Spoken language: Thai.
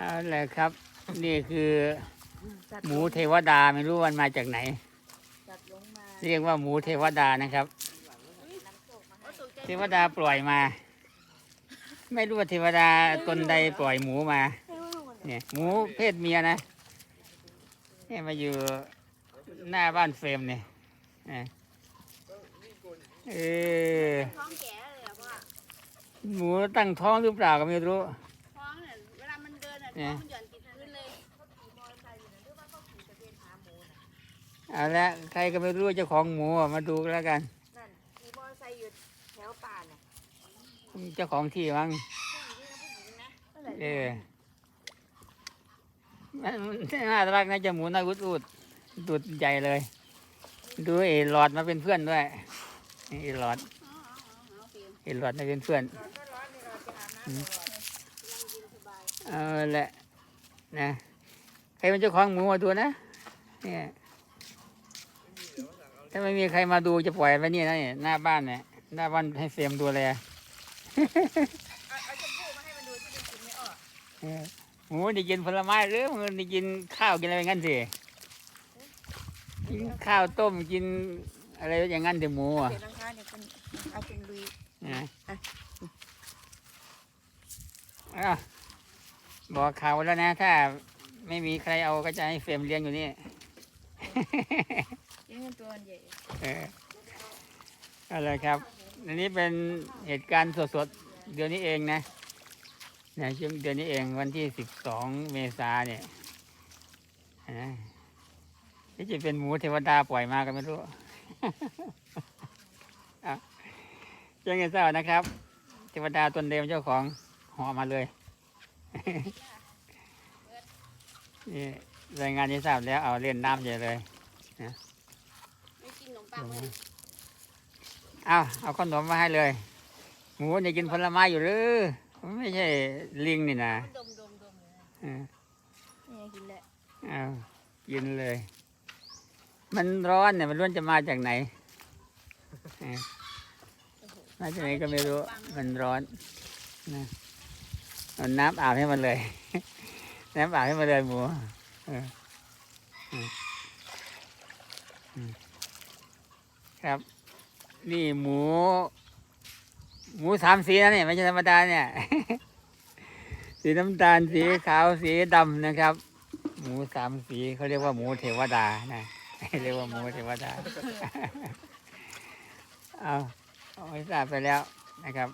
เอาเลยครับ นี่คือสัตว์หมูเทวดาไม่รู้มันมาจากไหนสัตว์ลงมาเรียกว่าหมูเทวดานะครับ เทวดาปล่อยมา ไม่รู้ว่าเทวดาตนใดปล่อยหมูมา เนี่ยหมูเพศเมียนะเนี่ยมาอยู่หน้าบ้านเฟรมเนี่ยนะเออท้องแก่เลยเหรอพ่อหมูตั้งท้องหรือเปล่าก็ไม่รู้ เดินอะเนี่ท้อยงมันหย่อนติดพื้นเลยเอาละใครก็ไม่รู้เจ้าของหมูอะมาดูกันแล้วกันนั่นมีมอเตอร์ไซค์อยู่แถวป่าน่ะเจ้าของที่มั้งนั่นแหละเออมันน่ารักนะเจะหมูน่าอุดอุดดุดใหญ่เลย ดูไอ้หลอดมาเป็นเพื่อนด้วยไอ้หลอดอ๋ออ๋ออ๋อเปลี่ยนไอ้หลอดมาเป็นเพื่อนก็ร้อนนี่ เราจะอาบน้ำตลอดเอาแหละนะใครเป็นเจ้าของหมูมาดูนะเนี่ยถ้าไม่มีใครมาดูจะปล่อยไว้นี่นะเนี่ยหน้าบ้านเนี่ยหน้าบ้านให้เฟรมดูแลเอาเอาชมพู่มาให้มันดูที่มันกินไม่ออกเออหมูได้กินผลไม้หรือมันได้กินข้าวกินอะไรอย่างนั้นสิกินข้าวต้มกินอะไรอย่างนั้นแต่หมูอะเดี๋ยวรองเท้าเนี่ยเป็นเอาเป็นลุย นะ อะ อ้าว บอกข่าแล้วนะ ถ้าไม่มีใครเอาก็จะให้เฟรมเลี้ยงอยู่นี่ยังเงินตัวใหญ่เอออะไรครับอันนี้เป็นเหตุการณ์สดๆ เดือนนี้เองนะเนี่ยช่วงเดือนนี้เองวันที่สิบสองเมษาเนี่ยนะที่จะเป็นหมูเทวดาปล่อยมาก็ไม่รู้เอาแจ้งให้านะครับ เทวดาตนเดิมเจ้าของห่อมาเลย นี่รายงานให้ทราบแล้วเอาเล่นน้ำใหญ่เลยไม่กินขนมปังเลยเอาเอาขนมมาให้เลย หมูนี่กินผลไม้อยู่หรือมันไม่ใช่ลิงนี่นะดมดมดมเลยเออนี่กินแหละเอากินเลย มันร้อนเนี่ยมันร้อนจะมาจากไหนเออมาจากไหนก็ไม่รู้มันร้อนนะ เอาน้ำอาบให้มันเลย น้ำอาบให้มันเลยหมูครับ นี่หมู หมูสามสีนะเนี่ยไม่ใช่ธรรมดาเนี่ย สีน้ำตาลสีขาวสีดำนะครับ หมูสามสีเขาเรียกว่าหมูเทวดานะเรียกว่าหมูเทวดาเอาเอาไว้ทราบไปแล้วนะครับ